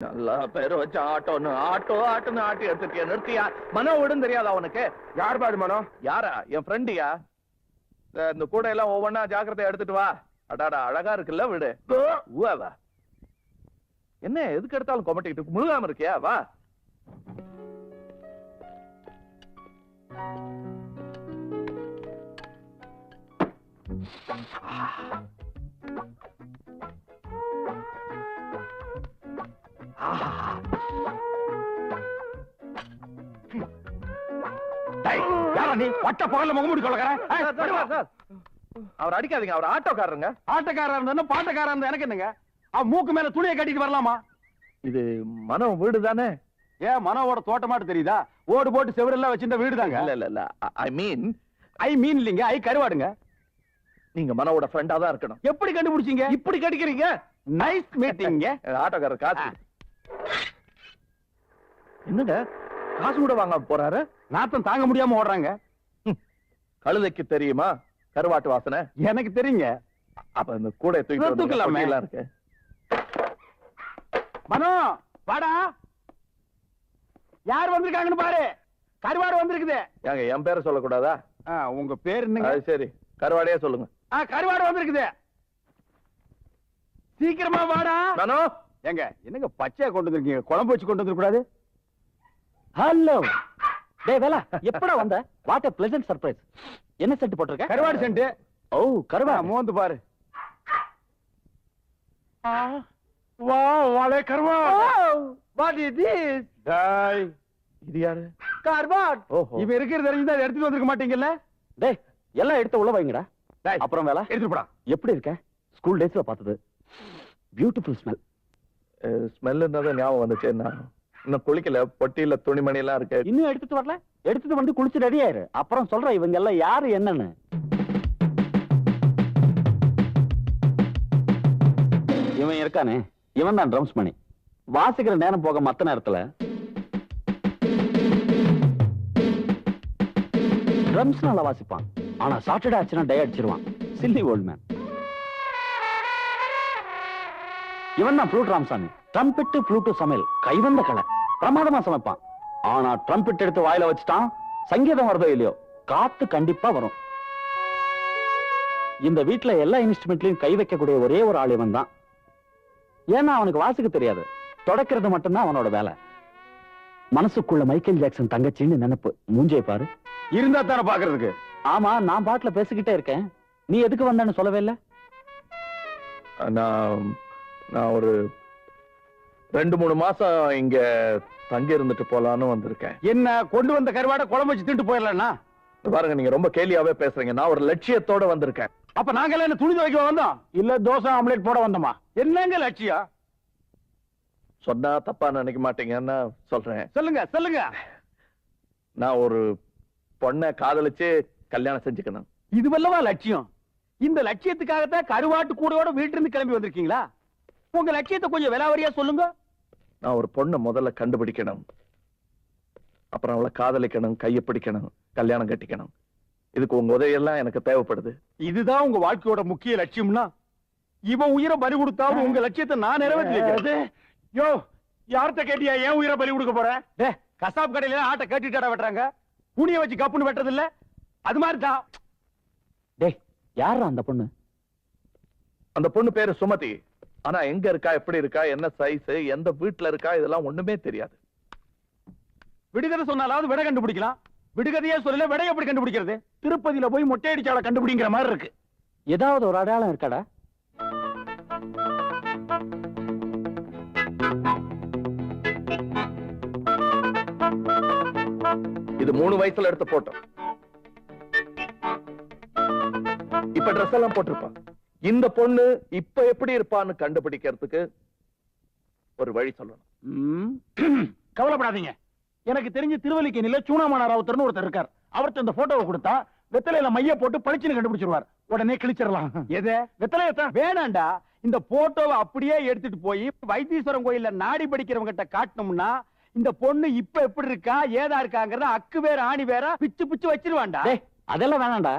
நல்லா பேர் வச்சு ஆட்டோன்னு ஆட்டோ ஆட்டோன்னு ஆட்டி எடுத்துட்டியா நிறுத்தியா மனோ விடும் தெரியாதா உனக்கு? யார் பாடு மனோ? யாரா? என் ஃப்ரெண்டியா இந்த கூட எல்லாம் ஒவ்வொன்னா ஜாக்கிரதை எடுத்துட்டு வா. அடாடா அழகா இருக்குல்ல விடு. ஊவா வா. என்ன எதுக்கு எடுத்தாலும் கொமட்டிக்கிட்டு முழுகாம இருக்கியா? வா. நீ வட்ட முகமூடி சார். அவர் அடிக்காதீங்க அவர் ஆட்டோக்காரருங்க. ஆட்டக்காரா இருந்தா பாட்டக்காரா இருந்தா எனக்கு என்னங்க? அவன் மூக்கு மேல துணியை கட்டிட்டு வரலாமா? இது மனோ வீடு தானே? ஏன் மனோவோட தோட்டமாட்டு தெரியுதா? ஓடு போட்டு செவரெல்லாம் வச்சிருந்த வீடு தாங்க இல்ல இல்ல. இல்ல ஐ மீன் ஐ மீன் இல்லைங்க ஐ கருவாடுங்க. நீங்க மனோவோட ஃப்ரெண்டா தான் இருக்கணும். எப்படி கண்டுபிடிச்சீங்க? இப்படி கடிக்கிறீங்க நைஸ் மீட்டிங்க ஆட்டோக்காரர் காசு. என்னங்க? காசு கூட வாங்க போறாரு? நாத்தம் தாங்க முடியாம ஓடுறாங்க. கழுதைக்கு தெரியுமா? கருவாட்டு வாசனை? எனக்கு தெரியுங்க. அப்ப இந்த கூட தூக்கி தூக்கலாமே. இருக்கு. மனோ வாடா. யார் வந்திருக்காங்கன்னு பாரு. கருவாடு வந்திருக்குது. ஏங்க என் பேரை சொல்லக்கூடாதா? உங்க பேர் என்னங்க? சரி. கருவாடையே சொல்லுங்க. கருவாடு வந்திருக்குது. சீக்கிரமா வாடா. மனோ! ஏங்க என்னங்க பச்சையா கொண்டு வந்திருக்கீங்க? குழம்பு வச்சு கொண்டு வந்துட கூடாது? ஹலோ டேய் வேலா எப்படா வந்த? வாட் a pleasant சர்ப்ரைஸ் என்ன செட் போட்டிருக்க? கருவாடு சென்ட் ஓ கருவா மோந்து பாரு. வா வாழை கருவா வாட் இஸ் திஸ் டாய் இது யாரு? கருவாட். இவன் இருக்கிறது தெரிஞ்சு எடுத்துட்டு வந்திருக்க மாட்டீங்கல்ல? டேய் எல்லாம் எடுத்து உள்ள வைங்கடா. டேய் அப்புறம் வேலா எடுத்துட்டு போடா. எப்படி இருக்க? ஸ்கூல் டேஸ்ல பார்த்தது. பியூட்டிஃபுல் ஸ்மெல் ஸ்மெல் இருந்தாதான் ஞாபகம் வந்துச்சு. நான் இன்னும் குளிக்கல பொட்டியில துணிமணி எல்லாம் இருக்கு. இன்னும் எடுத்துட்டு வரல? எடுத்துட்டு வந்து குளிச்சு ரெடி ஆயிரு. அப்புறம் சொல்றேன் இவங்க எல்லாம் யாரு என்னன்னு. இவன் இருக்கானே? இவன் தான் ட்ரம்ஸ் மணி. வாசிக்கிற நேரம் போக மத்த நேரத்துல ட்ரம்ஸ் நல்லா வாசிப்பான். ஆனா சாட்டர்டே ஆச்சுன்னா டை அடிச்சிருவான். சில்லி ஓல்ட் மேன் இவன் தான் ப்ளூட் ராமசாமி. ட்ரம்பெட்டு ப்ளூட்டு சமையல். கைவந்த கலை. பிரமாதமா சமைப்பான். ஆனா ட்ரம்பெட் எடுத்து வாயில வச்சுட்டான் சங்கீதம் வருதோ இல்லையோ காத்து கண்டிப்பா வரும். இந்த வீட்டுல எல்லா இன்ஸ்ட்ருமெண்ட்லயும் கை வைக்கக்கூடிய ஒரே ஒரு ஆள் இவன் தான் ஏன்னா அவனுக்கு வாசிக்க தெரியாது. தொடக்கிறது மட்டும்தான் அவனோட வேலை. மனசுக்குள்ள மைக்கேல் ஜாக்சன் தங்கச்சின்னு நினைப்பு. மூஞ்சே பாரு. இருந்தா தானே பாக்குறதுக்கு ஆமா நான் பாட்டுல பேசிக்கிட்டே இருக்கேன். நீ எதுக்கு வந்தேன்னு சொல்லவே இல்ல? நான் நான் ஒரு ரெண்டு மூணு மாசம் இங்க தங்கி இருந்துட்டு போலான்னு வந்திருக்கேன். என்ன கொண்டு வந்த கருவாடை குழம்பு வச்சு தின்ட்டு போயிடலாம்னா இங்க பாருங்க நீங்க ரொம்ப கேலியாவே பேசுறீங்க. நான் ஒரு லட்சியத்தோட வந்திருக்கேன். அப்ப நாங்க எல்லாம் என்ன துணி துவைக்க வந்தோம்? இல்ல தோசை ஆம்லெட் போட வந்தோமா? என்னங்க லட்சியம்? சொன்னா தப்பா நினைக்க மாட்டீங்கன்னு சொல்றேன். சொல்லுங்க சொல்லுங்க. நான் ஒரு பொண்ணை காதலிச்சு கல்யாணம் செஞ்சுக்கணும். இதுவல்லவா லட்சியம். இந்த லட்சியத்துக்காகத்தான் கருவாட்டு கூடையோட வீட்டுல இருந்து கிளம்பி வந்திருக்கீங்களா? உங்க லட்சியத்தை கொஞ்சம் விலாவரியா சொல்லுங்க. நான் ஒரு பொண்ணை முதல்ல கண்டுபிடிக்கணும். அப்புறம் அவளை காதலிக்கணும் கையை பிடிக்கணும் கல்யாணம் கட்டிக்கணும். இதுக்கு உங்க உதவியெல்லாம் எனக்கு தேவைப்படுது. இதுதான் உங்க வாழ்க்கையோட முக்கிய லட்சியம்னா? இவன் உயிரை பலி கொடுத்தாவும் உங்க லட்சியத்தை நான் நிறைவேற்றி யோ யார்கிட்ட கேட்டியா ஏன் உயிரை பலி கொடுக்க போற? டே கசாப் கடையில ஆட்டை கட்டிட்டாடா வெட்டுறாங்க. குனிய வச்சு கப்புன்னு வெட்டுறது இல்ல அது மாதிரி தான். டேய் யாரா அந்த பொண்ணு? அந்த பொண்ணு பேரு சுமதி. ஆனா எங்க இருக்கா எப்படி இருக்கா என்ன சைஸ் எந்த வீட்டுல இருக்கா இதெல்லாம் ஒண்ணுமே தெரியாது. விடுகதை சொன்னாலாவது விடை கண்டுபிடிக்கலாம். விடுகதையே சொல்லல விடை எப்படி கண்டுபிடிக்கிறது? திருப்பதியில போய் மொட்டை அடிச்சால கண்டுபிடிங்கிற மாதிரி இருக்கு. ஏதாவது ஒரு அடையாளம் இருக்காடா? இது மூணு வயசுல எடுத்த போட்டோம் இப்ப ட்ரெஸ் எல்லாம் போட்டிருப்பான். இந்த பொண்ணு இப்ப எப்படி இருப்பான்னு கண்டுபிடிக்கிறதுக்கு ஒரு வழி சொல்லணும். கவலைப்படாதீங்க. எனக்கு தெரிஞ்ச திருவல்லிக்கேணியில சூனாமான ராவுத்தர்னு ஒருத்தர் இருக்கார். அவர்ட்ட இந்த போட்டோவை கொடுத்தா வெத்தலையில மைய போட்டு பளிச்சுன்னு கண்டுபிடிச்சிருவார். உடனே கிழிச்சிடலாம். எது? வெத்தலையத்தான் வேணாண்டா. இந்த போட்டோவை அப்படியே எடுத்துட்டு போய் வைத்தீஸ்வரன் கோயில்ல நாடி படிக்கிறவங்க கிட்ட காட்டணும்னா இந்த பொண்ணு இப்ப எப்படி இருக்கா ஏதா இருக்காங்கறத அக்கு வேற ஆணி வேற பிச்சு பிச்சு வச்சிருவான்டா. டேய் அதெல்லாம் வேணாம்டா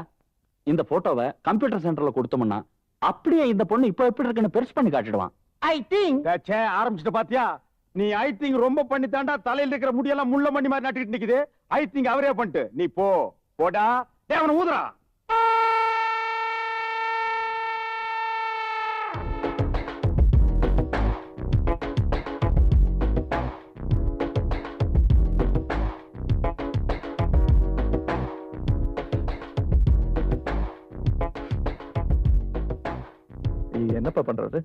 இந்த போட்டோவை கம்ப்யூட்டர் சென்டர்ல கொடுத்தோம்னா அப்படியே இந்த பொண்ணு இப்ப எப்படி இருக்குன்னு பெருசு பண்ணி காட்டிடுவான். ஐ திங்க் ஆரம்பிச்சுட்டு பாத்தியா? நீ ஐ திங்க் ரொம்ப பண்ணி தாண்டா தலையில இருக்கிற முடியெல்லாம் முள்ள மணி மாதிரி நட்டுக்கிட்டு நிக்குது. ஐ திங்க் அவரே பண்ணிட்டு. நீ போ. போடா. டேய் அவனை ஊதுறா என்னப்பா பண்றது?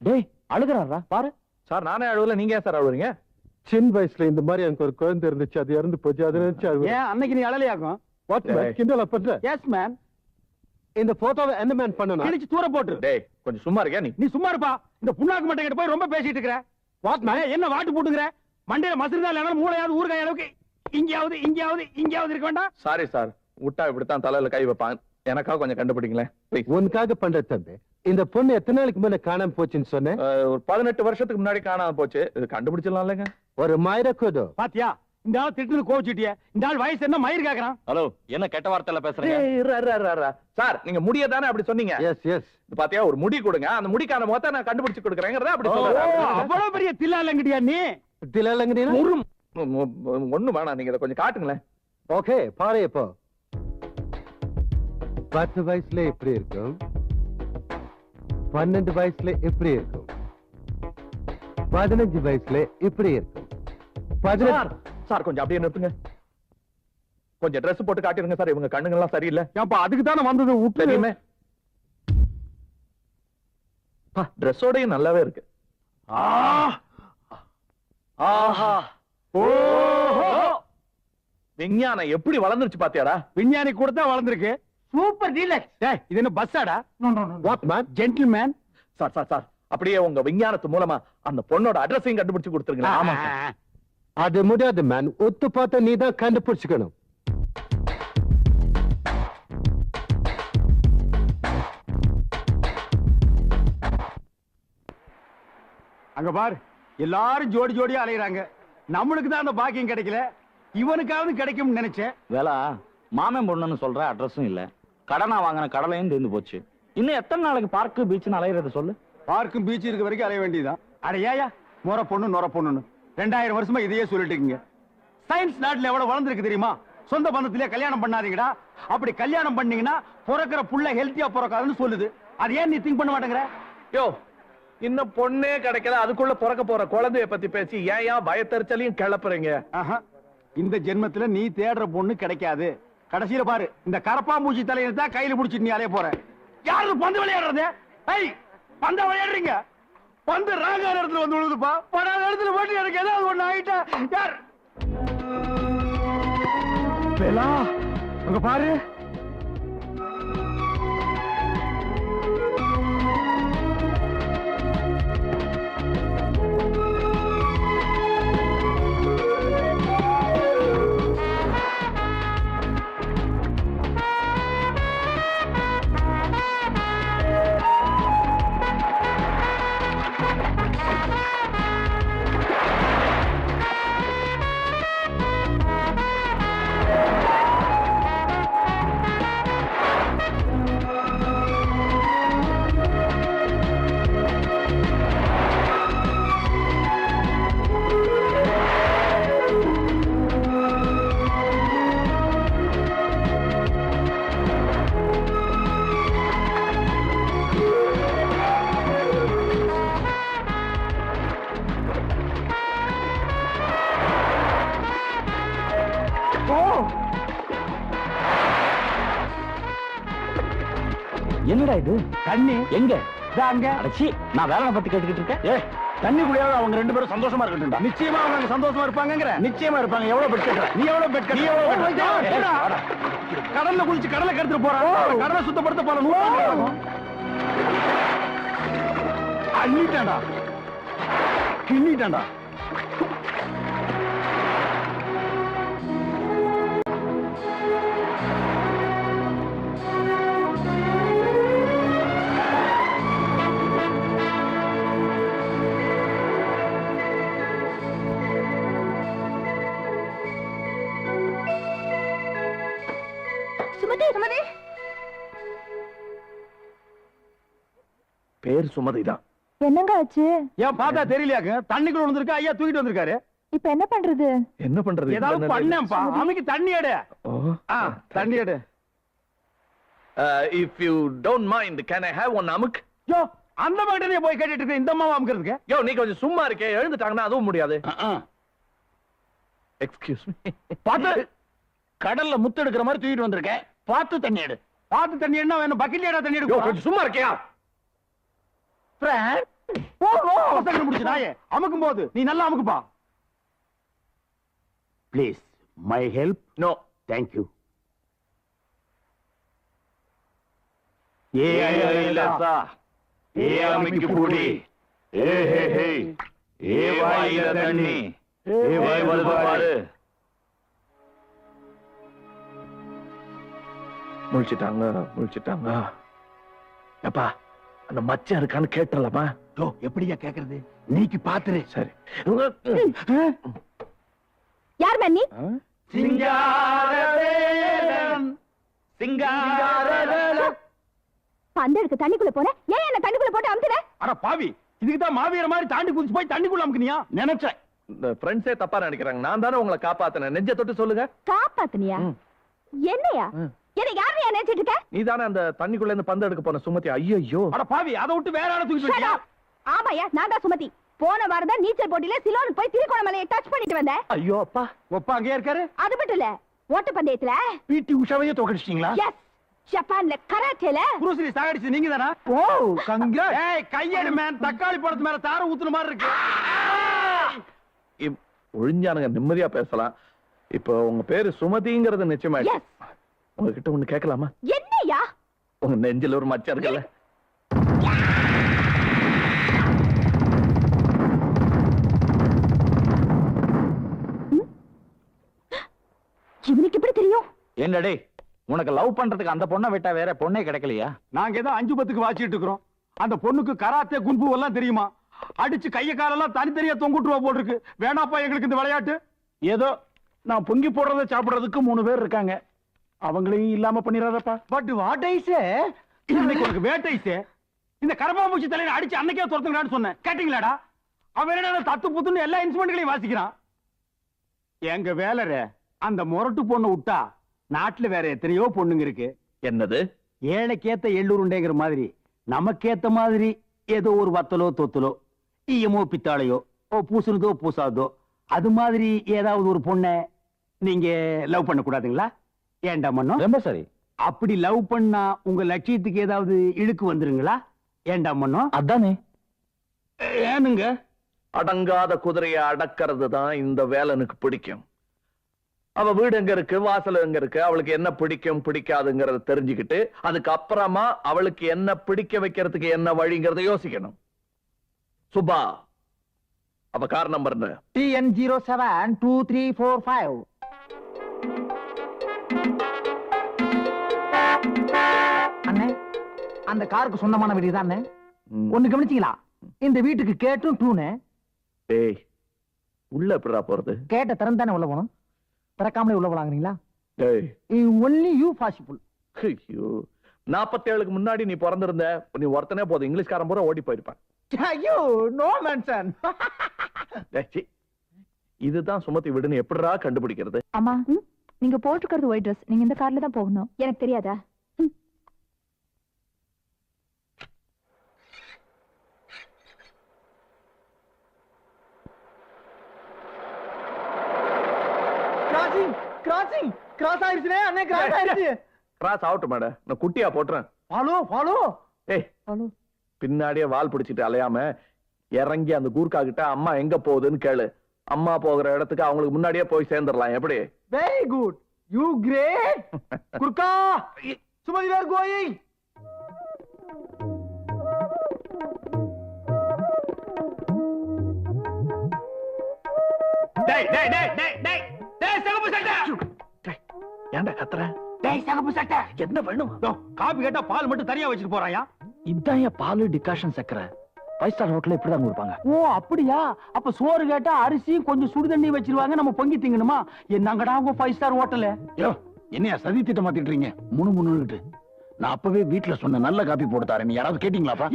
டேய் அழுகுறாரா பாரு. சார் நானே அழுவல நீங்க ஏன் சார் அழுவுறீங்க? சின்ன வயசுல இந்த மாதிரி எனக்கு ஒரு குழந்தை இருந்துச்சு அது இறந்து போச்சு அதை நினைச்சு அது ஏன் அன்னைக்கு நீ What man? கிண்டலா பண்ற? எஸ் மேன் இந்த போட்டோவை என்ன மேன் பண்ணணும்? கிழிச்சு தூர போட்டு. டேய் கொஞ்சம் சும்மா இருக்கியா நீ? நீ சும்மா இருப்பா. இந்த புண்ணாக்கு மட்டை கிட்ட போய் ரொம்ப பேசிட்டு இருக்கிற. வாட் மேன் என்ன வாட்டு போட்டுங்கிற? மண்டையில மசிறுதா இல்லைனாலும் மூளையாவது ஊறுகாய் அளவுக்கு இங்கேயாவது இங்கேயாவது இங்கேயாவது இருக்க வேண்டாம். சாரி சார் விட்டா இப்படித்தான் தலையில கை வைப்பான் எனக்காக கொஞ்சம் கண்டுபிடிங்களேன் உனக்காக பண்ற தம்பி. இந்த பொண்ணு எத்தனை நாளைக்கு முன்ன காணாம போச்சுன்னு சொன்னேன்? ஒரு பதினெட்டு வருஷத்துக்கு முன்னாடி காணாம போச்சு. இது கண்டுபிடிச்சிடலாம் இல்லைங்க ஒரு மாயிர கோதோ பாத்தியா இந்த ஆள் திட்டு கோவிச்சுட்டிய. இந்த ஆள் வயசு என்ன மயிர் கேக்குறான்? ஹலோ என்ன கெட்ட வார்த்தையில பேசுறீங்க? இரு. சார் நீங்க முடிய தானே அப்படி சொன்னீங்க? எஸ் எஸ் பாத்தியா ஒரு முடி கொடுங்க. அந்த முடிக்கான முகத்தை நான் கண்டுபிடிச்சு கொடுக்குறேங்கிறத அப்படி ஓ, சொல்றாரு. அவ்வளவு பெரிய தில்லா இல்லங்கடியா நீ திலாலங்கடினா ஒண்ணு வேணாம். நீங்க இதை கொஞ்சம் காட்டுங்களேன். ஓகே பாரு இப்போ. பத்து வயசுல எப்படி இருக்கும்? பன்னெண்டு வயசுல எப்படி இருக்கும்? பதினஞ்சு வயசுல இப்படி இருக்கும். சார் கொஞ்சம் அப்படியே நிறுத்துங்க. கொஞ்சம் Dress போட்டு காட்டிடுங்க சார் இவங்க கண்ணுங்கெல்லாம் சரியில்லை. ஏன்பா அதுக்கு தானே வந்தது விட்டு தெரியுமே. ட்ரெஸ்ஸோடயும் நல்லாவே இருக்கு. ஆஹா. ஓஹோ! விஞ்ஞானம் எப்படி வளர்ந்துருச்சு பாத்தியாடா? விஞ்ஞானி கூட தான் வளர்ந்துருக்கு. சூப்பர் டீலக்ஸ் டேய் இது என்ன பஸ்ஸாடா what man gentleman sir sir sir அப்படியே உங்க விஞ்ஞானத்து மூலமா அந்த பொண்ணோட அட்ரஸையும் கண்டுபிடிச்சு கொடுத்துருங்களா ஆமா சார் அது முடியாது மேன் ஒத்து பார்த்தா நீ தான் கண்டுபிடிச்சுக்கணும். அங்க பாரு எல்லாரும் ஜோடி ஜோடியா அலையறாங்க. நம்மளுக்கு தான் அந்த பாக்கியம் கிடைக்கல. இவனுக்காவது கிடைக்கும்னு நினைச்சேன். வேலா மாமன் பொண்ணுன்னு சொல்ற அட்ரஸும் இல்ல. கடனா வாங்கின கடலையும் தீர்ந்து போச்சு. இன்னும் எத்தனை நாளைக்கு பார்க்கு பீச்னு அலையிறது சொல்லு? பார்க்கும் பீச் இருக்க வரைக்கும் அலைய வேண்டியதுதான். அட ஏயா நொர பொண்ணு நொர பொண்ணுன்னு. ரெண்டாயிரம் வருஷமா இதையே சொல்லிட்டு இருக்கீங்க. சயின்ஸ் நாட்டுல எவ்வளவு வளர்ந்துருக்கு தெரியுமா? சொந்த பந்தத்திலே கல்யாணம் பண்ணாதீங்கடா. அப்படி கல்யாணம் பண்ணீங்கன்னா பிறக்கிற புள்ள ஹெல்த்தியா பிறக்காதுன்னு சொல்லுது. அது ஏன் நீ திங்க் பண்ண மாட்டேங்கிற? யோ இன்னும் பொண்ணே கிடைக்கல. அதுக்குள்ள பிறக்க போற குழந்தைய பத்தி பேசி ஏன் ஏன் பயத்தறிச்சலையும் கிளப்புறீங்க. ஆஹா. இந்த ஜென்மத்துல நீ தேடுற பொண்ணு கிடைக்காது. கடைசியில பாரு இந்த கரப்பாம்பூச்சி தலையை தான் கையில புடிச்சிட்டு நீ அலைய போற. யாரு பந்து விளையாடுறது? ஐய் பந்த விளையாடுறீங்க? பந்து ராக இடத்துல வந்து விழுதுப்பா. படாத இடத்துல போட்டு எனக்கு ஏதாவது ஒண்ணு ஆயிட்டா யார்? வேலா அங்க பாரு. என்னடா இது? தண்ணி? எங்க? அங்க. அடச்சி நான் வேலை பத்தி கேட்டுக்கிட்டு இருக்கேன். ஏ தண்ணி குடியாவது அவங்க ரெண்டு பேரும் சந்தோஷமா இருக்கட்டும்டா. நிச்சயமா அவங்க சந்தோஷமா இருப்பாங்கங்கற. நிச்சயமா இருப்பாங்க. எவ்வளவு பெட் கட்டுற நீ எவ்வளவு பெட் நீ எவ்வளவு கடல்ல குளிச்சு கடலை கெடுத்துட்டு போறான் கடலை சுத்தப்படுத்த போற நூறு அள்ளிட்டான்டா. சுமதி தான் என்னங்க ஆச்சு? ஏன் பார்த்தா தெரியலையாக்கு? தண்ணிக்குள்ள விழுந்திருக்கா ஐயா தூக்கிட்டு வந்திருக்காரு. இப்ப என்ன பண்றது? என்ன பண்றது? ஏதாவது பண்ணேன்ப்பா. அமைக்கு தண்ணி எடு. ஆ, தண்ணி எடு. If you don't mind can I have one அமுக்? யோ அந்த மாதிரி போய் கேட்டுட்டு இருக்க இந்த அம்மாவை அமுக்கிறதுக்கு? யோ நீ கொஞ்சம் சும்மா இருக்கே. எழுந்துட்டாங்கன்னா அதுவும் முடியாது. எக்ஸ்கியூஸ் மீ பார்த்து. கடல்ல முத்து எடுக்கிற மாதிரி தூக்கிட்டு வந்திருக்கேன். பார்த்து தண்ணி எடு. பார்த்து தண்ணி என்ன வேணும்? பக்கெட்ல தண்ணி எடுக்கும் கொஞ்சம் சும்மா இருக்கியா ஓ ஓ அவசரம் முடிச்சு நாயே அமுக்கும் போது நீ நல்லா அமுக்குப்பா. Please my help no thank you ஏ ஐலசா ஏ அமிக்கு பூடி. ஏ ஹே ஹே. ஏ வாயில தண்ணி. ஏ வாய் வருது பாரு. முழிச்சிட்டாங்க முழிச்சிட்டாங்க. எப்பா அந்த மச்சான் இருக்கான்னு கேட்டுறலாமா யோ எப்படியா கேக்குறது? நீக்கு பாத்துரு. சரி. யார் மன்னி? சிங்காரவேலன் சிங்காரவேலன் பந்து எடுக்க தண்ணிக்குள்ள போன? ஏன் என்ன தண்ணிக்குள்ள போட்டு அமுத்துற அட பாவி இதுக்கு தான் மாவீர மாதிரி தாண்டி குதிச்சு போய் தண்ணிக்குள்ள அமுக்குனியா? நினைச்சேன். இந்த ஃப்ரெண்ட்ஸே தப்பா நினைக்கிறாங்க. நான் தானே உங்களை காப்பாத்தினேன். நெஞ்ச தொட்டு சொல்லுங்க. காப்பாத்துனியா. என்னையா. என்ன யாரு நினைச்சிட்டு இருக்க? நீ தானே அந்த தண்ணிக்குள்ள இருந்து பந்து எடுக்க போன சுமதி? ஐயோ அட பாவி அதை விட்டு வேற ஆளை தூக்கிட்டு. ஆமாயா நான் தான் சுமதி. போன வாரம் தான் நீச்சல் போட்டியில சிலோனுக்கு போய் திருகோணமலையை டச் பண்ணிட்டு வந்தேன். ஐயோ அப்பா. ஒப்பா அங்கேயே இருக்காரு? அது மட்டும் இல்ல ஓட்ட பந்தயத்துல பிடி உஷாவையே தோக்கடிச்சிட்டீங்களா? எஸ் ஜப்பான்ல கராத்தேல. புருஷனி சாகடிச்சு நீங்க தானா? ஓ கங்கா ஏய் கையெடு மேன் தக்காளி பழத்து மேல தார ஊத்துன மாதிரி இருக்கு. இப்- ஒழிஞ்சானுங்க நிம்மதியா பேசலாம். இப்போ உங்க பேரு சுமதிங்கிறது நிச்சயமாயிடுச்சு. எஸ் உங்ககிட்ட ஒண்ணு கேட்கலாமா? என்னையா? உங்க நெஞ்சில ஒரு மச்சம் இருக்குல்ல. இவனுக்கு எப்படி தெரியும்? என்னடே உனக்கு லவ் பண்றதுக்கு அந்த பொண்ணை விட்டா வேற பொண்ணே கிடைக்கலையா? நாங்க ஏதோ அஞ்சு பத்துக்கு வாச்சிட்டு இருக்கிறோம். அந்த பொண்ணுக்கு கராத்தே குன்பு எல்லாம் தெரியுமா? அடிச்சு கைய காலெல்லாம் தனித்தனியா தொங்குட்டுவா போட்டிருக்கு வேணாப்பா எங்களுக்கு இந்த விளையாட்டு? ஏதோ நான் பொங்கி போடுறத சாப்பிடுறதுக்கு மூணு பேர் இருக்காங்க. அவங்களையும் இல்லாம பண்ணிடாதப்பா பட் வாட் ஐஸே இன்னைக்கு உனக்கு வேட்டைஸே இந்த கரப்பாம்பூச்சி தலையில அடிச்சு அன்னைக்கே துரத்துங்கடான்னு சொன்னேன். கேட்டீங்களாடா? அவன் என்ன தத்து புத்துன்னு எல்லா இன்ஸ்ட்ருமெண்ட்களையும் வாசிக்கிறான். எங்க வேலர அந்த முரட்டு பொண்ணு விட்டா நாட்டுல வேற எத்தனையோ பொண்ணுங்க இருக்கு. என்னது? ஏழைக்கேத்த எள்ளுருண்டைங்கிற மாதிரி நமக்கேத்த மாதிரி ஏதோ ஒரு வத்தலோ தொத்தலோ ஈயமோ பித்தாளையோ ஓ பூசுனதோ பூசாதோ அது மாதிரி ஏதாவது ஒரு பொண்ணை நீங்க லவ் பண்ண ஏன்டா மன்னோ? ரொம்ப சரி அப்படி லவ் பண்ணா உங்க லட்சியத்துக்கு ஏதாவது இழுக்கு வந்துருங்களா? ஏன்டா மன்னோ? அதானே. ஏனுங்க? அடங்காத குதிரையை அடக்கிறது தான் இந்த வேலனுக்கு பிடிக்கும். அவ வீடு எங்க இருக்கு வாசல் எங்க இருக்கு அவளுக்கு என்ன பிடிக்கும் பிடிக்காதுங்கறத தெரிஞ்சுக்கிட்டு அதுக்கு அப்புறமா அவளுக்கு என்ன பிடிக்க வைக்கிறதுக்கு என்ன வழிங்கிறத யோசிக்கணும். சுபா அவ கார் நம்பர் என்ன? TN zero seven two three four five அண்ணே அந்த காருக்கு சொந்தமான வீடு தான். ஒண்ணு கவனிச்சீங்களா? இந்த வீட்டுக்கு கேட்டும் டூனு டேய் உள்ள எப்படிடா போறது? கேட்ட திறந்து தானே உள்ள போகணும்? திறக்காமலே உள்ள போலாங்கிறீங்களா? டேய். ஒன்லி யூ பாசிபிள் ஐயோ நாப்பத்தேழுக்கு முன்னாடி நீ பிறந்திருந்த நீ ஒருத்தனே போதும். இங்கிலீஷ்காரன் பூரா ஓடி போயிருப்பான். ஐயோ நோ சீ. இதுதான் சுமதி வீடுன்னு எப்படிடா கண்டுபிடிக்கிறது? அம்மா நீங்க போட்டுக்கிறது ஒயிட் ட்ரெஸ் நீங்க இந்த கார்ல தான் போகணும். எனக்கு தெரியாதா? கிராசிங் கிராசிங் கிராஸ் ஆயிருச்சுனே அண்ணே கிராஸ் ஆயிருச்சு. கிராஸ் ஆகட்டும் மேடம். நான் குட்டியா போட்டுறேன். ஃபாலோ ஃபாலோ ஏய் ஃபாலோ பின்னாடியே வால் பிடிச்சிட்டு அலையாம இறங்கி அந்த கூர்க்கா கிட்ட அம்மா எங்க போகுதுன்னு கேளு. அம்மா போகிற இடத்துக்கு அவங்களுக்கு முன்னாடியே போய் சேர்ந்துடலாம். எப்படி? Very good you great Gurkha Sumathi where going டேய் டேய் டேய் டேய் டேய். டேய் சகப்பு சட்டை. டேய், ஏன்டா கத்துற? டேய் சகப்பு சட்டை. என்ன யோ, காபி கேட்டா பால் மட்டும் தனியா வச்சுட்டு போறாயா? இதான் பாலு டிகாஷன் சக்கரை. ஃபைவ் ஸ்டார் ஹோட்டல்ல இப்படி தான் கொடுப்பாங்க. ஓ அப்படியா? அப்ப சோறு கேட்டா அரிசியும் கொஞ்சம் சுடு தண்ணி வச்சிருவாங்க நம்ம பொங்கி திங்கணுமா? என்னங்கடா உங்க ஃபைவ் ஸ்டார் ஹோட்டல்ல யோ என்னையா சதி திட்டம் மாத்திட்டுறீங்க முணு முணுன்னுட்டு நான் அப்பவே வீட்டுல சொன்ன நல்ல காப்பி போட்டு நீ யாராவது கேட்டீங்களாப்பா?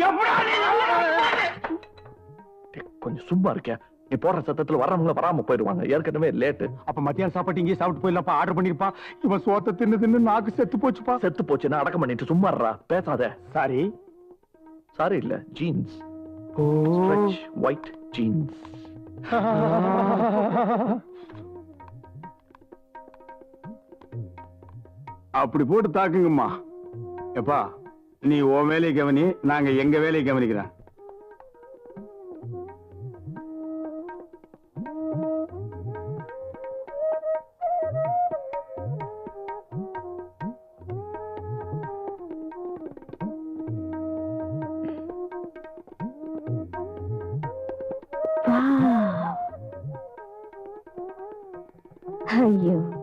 கொஞ்சம் சும்மா இருக்கேன் நீ போடுற சத்தத்துல வரவங்க வராம போயிடுவாங்க. ஏற்கனவே லேட்டு அப்ப மத்தியானம் சாப்பாட்டு இங்கே சாப்பிட்டு போயிடலாம்ப்பா. ஆர்டர் பண்ணிருப்பா. இவன் சோத்த தின்னு தின்னு நாக்கு செத்து போச்சுப்பா. செத்து போச்சுன்னா அடக்கம் பண்ணிட்டு சும்மாறா பேசாத. சாரி சாரி இல்ல. ஜீன்ஸ் ஸ்ட்ரெச் ஒயிட் ஜீன்ஸ் அப்படி போட்டு தாக்குங்கம்மா. எப்பா நீ உன் வேலையை கவனி நாங்க எங்க வேலையை கவனிக்கிறேன் are you?